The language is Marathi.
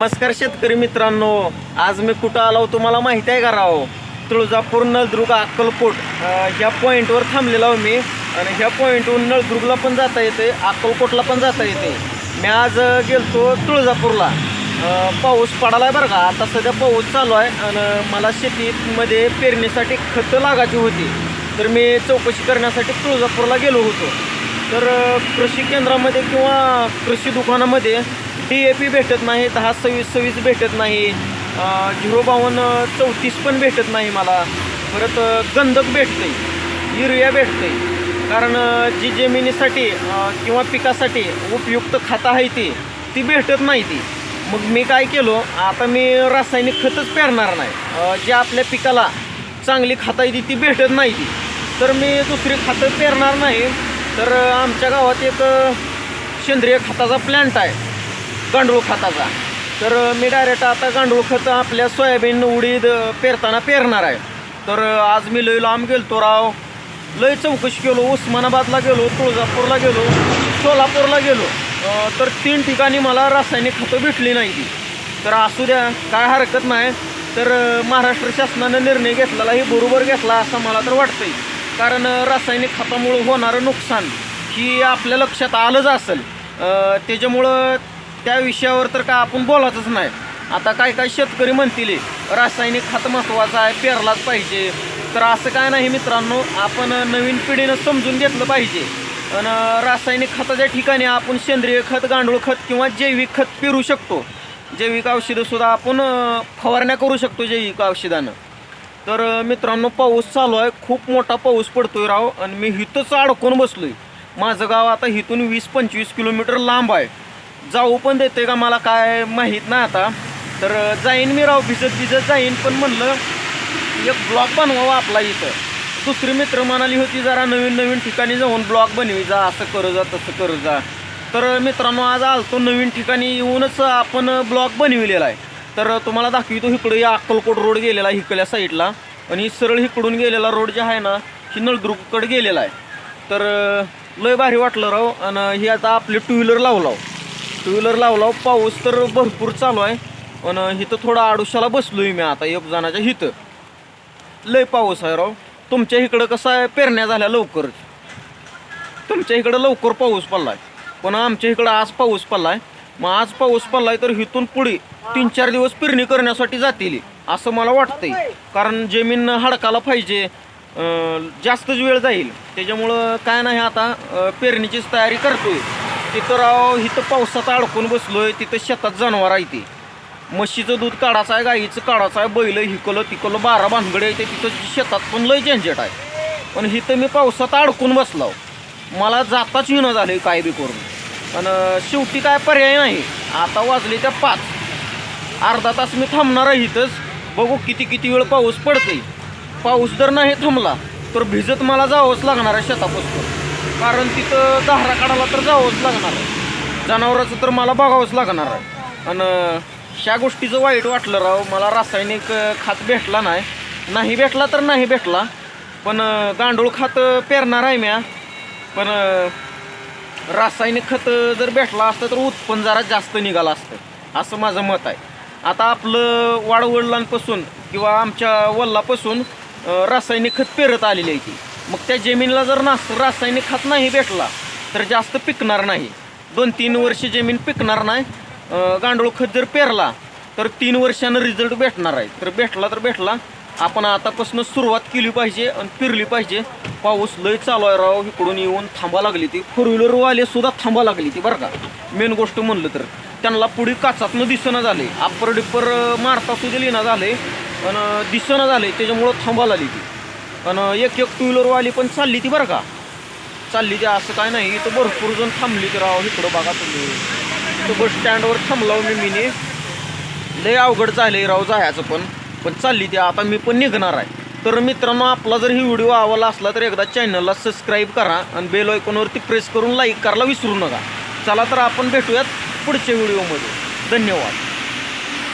नमस्कार शेतकरी मित्रांनो आज मी कुठं आलो हो तुम्हाला माहिती आहे का राव? तुळजापूर नळदुर्ग अक्कलकोट. ह्या पॉईंटवर थांबलेलो आहो मी. आणि ह्या पॉईंटवरून नळदुर्गला पण जाता येते अक्कलकोटला पण जाता येते. मी आज गेलतो तुळजापूरला. पाऊस पडाला आहे बरं का. आता सध्या पाऊस चालू आहे आणि मला शेतीमध्ये पेरणीसाठी खतं लागायची होती. तर मी चौकशी करण्यासाठी तुळजापूरला गेलो होतो. तर कृषी केंद्रामध्ये किंवा कृषी दुकानामध्ये डी ए पी भेटत नाही दहा सव्वीस सव्वीस भेटत नाही झिरो बावन्न चौतीस पण भेटत नाही मला. परत गंधक भेटते युरिया भेटते कारण जी जमिनीसाठी किंवा पिकासाठी उपयुक्त खातं आहे ती ती भेटत नाही ती. मग मी काय केलो आता मी रासायनिक खतच पेरणार नाही. जे आपल्या पिकाला चांगली खाता आहे ती ती भेटत नाही ती. तर मी दुसरी खातं पेरणार नाही. तर आमच्या गावात एक सेंद्रिय खताचा प्लॅन्ट आहे. गांडूळ खताचा. तर मी डायरेक्ट आता गांडूळ खत आपल्या सोयाबीन उडीद पेरताना पेरणार आहे. तर आज मी लय लांब गेलतो राव. लय चौकशी केलो उस्मानाबादला गेलो तुळजापूरला गेलो सोलापूरला गेलो. तर तीन ठिकाणी मला रासायनिक खतं भेटली नाही ती तर असू द्या काय हरकत नाही. तर महाराष्ट्र शासनानं निर्णय घेतलेला हे बरोबर घेतला असं मला तर वाटतंय. कारण रासायनिक खतामुळं होणारं नुकसान ही आपल्या लक्षात आलंच असेल. त्याच्यामुळं त्या विषयावर तर काय आपण बोलायचंच नाही. आता काय काय शेतकरी म्हणतील रासायनिक खत महत्त्वाचं आहे पेरलाच पाहिजे. तर असं काय नाही मित्रांनो आपण नवीन पिढीनं समजून घेतलं पाहिजे. आणि रासायनिक खताच्या ठिकाणी आपण सेंद्रिय खत गांडूळ खत किंवा जैविक खत पेरू शकतो. जैविक औषधंसुद्धा आपण फवारण्या करू शकतो जैविक औषधानं. तर मित्रांनो पाऊस चालू आहे. खूप मोठा पाऊस पडतोय राव. आणि मी इथंच अडकून बसलो आहे माझं गाव आता इथून वीस पंचवीस किलोमीटर लांब आहे. जाऊ पण देते का मला काय माहीत नाही आता. तर जाईन मी राव भिजत भिजत जाईन. पण म्हणलं एक ब्लॉग बनवावा आपला इथं. दुसरी मित्र म्हणाली होती जरा नवीन नवीन ठिकाणी जाऊन ब्लॉग बनवी जा असं करू जा तसं करू जा. तर मित्रांनो आज आलतो नवीन ठिकाणी येऊनच आपण ब्लॉग बनविलेला आहे. तर तुम्हाला दाखवितो इकडं या अक्कलकोट रोड गेलेला आहे इकडल्या साईडला. आणि सरळ इकडून गेलेला रोड जे आहे ना ही नळदुर्गकडे गेलेला आहे. तर लय भारी वाटलं राव. आणि हे आता आपले टू व्हीलर लावलाव टू व्हीलर लावला पाऊस तर भरपूर चालू आहे. पण इथं थोडा आडुशाला बसलोय मी आता एक जणाच्या हिथं. लय पाऊस आहे राव. तुमच्या इकडं कसं आहे? पेरण्या झाल्या लवकर. तुमच्या इकडं लवकर पाऊस पडलाय. पण आमच्या इकडं आज पाऊस पडलाय. मग आज पाऊस पडलाय तर इथून पुढे तीन चार दिवस पेरणी करण्यासाठी जातील असं मला वाटतंय. कारण जमीन हडकाला पाहिजे. जास्तच वेळ जाईल. त्याच्यामुळं काय नाही आता पेरणीचीच तयारी करतोय. तिथं राव इथं पावसात अडकून बसलो आहे तिथं शेतात जनावर आहे ते. म्हशीचं दूध काढायचं आहे गाईचं काढायचं आहे बैल हिकलं तिकलं बारा भानगडे आहे ते तिथं शेतात पण लय झंझट आहे. पण इथं मी पावसात अडकून बसलो. मला जाताच येणं झालं काय बी करून. पण शेवटी काय पर्याय नाही. आता वाजले त्या पाच. अर्धा तास मी थांबणार आहे इथंच. बघू किती किती वेळ पाऊस पडते पाऊस जर नाही थांबला तर भिजत मला जावंच लागणार आहे शेतापासून. कारण तिथं धारा काढायला तर जावंच लागणार. आहे जनावराचं तर मला बघावंच लागणार आहे. आणि ह्या गोष्टीचं वाईट वाटलं राव. मला रासायनिक खात भेटला नाही. नाही भेटला तर नाही भेटला. पण गांडूळ खात पेरणार आहे म्या पण रासायनिक खत जर भेटला असतं तर उत्पन्न जरा जास्त निघालं असतं. असं माझं मत आहे. आता आपलं वाडवडिलांपासून किंवा आमच्या वल्लापासून रासायनिक खत पेरत आलेली आहे ती. मग त्या जमिनीला जर नास रासायनिक खत नाही भेटला तर जास्त पिकणार नाही. दोन तीन वर्ष जमीन पिकणार नाही. गांडूळ खत जर पेरला तर तीन वर्षानं रिझल्ट भेटणार आहे. तर भेटला तर भेटला. आपण आतापासून सुरुवात केली पाहिजे आणि फिरली पाहिजे. पाऊस लय चालू आहे राव. इकडून येऊन थांबा लागली ती. फोर व्हीलरवाले सुद्धा थांबा लागली ती बरं का. मेन गोष्ट म्हणलं तर. त्यांना पुढे काचातनं दिसणं झाले. अप्पर डिप्पर मारता सुद्धा लिहिणं झाले. आणि दिसणं झाले. त्याच्यामुळं थांबा लागली ती. आणि एक एक टू व्हीलरवाली पण चालली ती बरं का. चालली ती असं काय नाही इथं भरपूर जण थांबली तर राव इकडं बघा तुम्ही. इथं बस स्टँडवर थांबलाव मी मिनी. लय अवघड झाले राव जायचं पण. पण चालली ती आता मी पण निघणार आहे. तर मित्रांनो आपला जर ही व्हिडिओ आवडला असला तर एकदा चॅनलला सबस्क्राईब करा आणि बेल आयकॉनवरती प्रेस करून लाईक करायला विसरू नका. चला तर आपण भेटूयात पुढच्या व्हिडिओमध्ये धन्यवाद.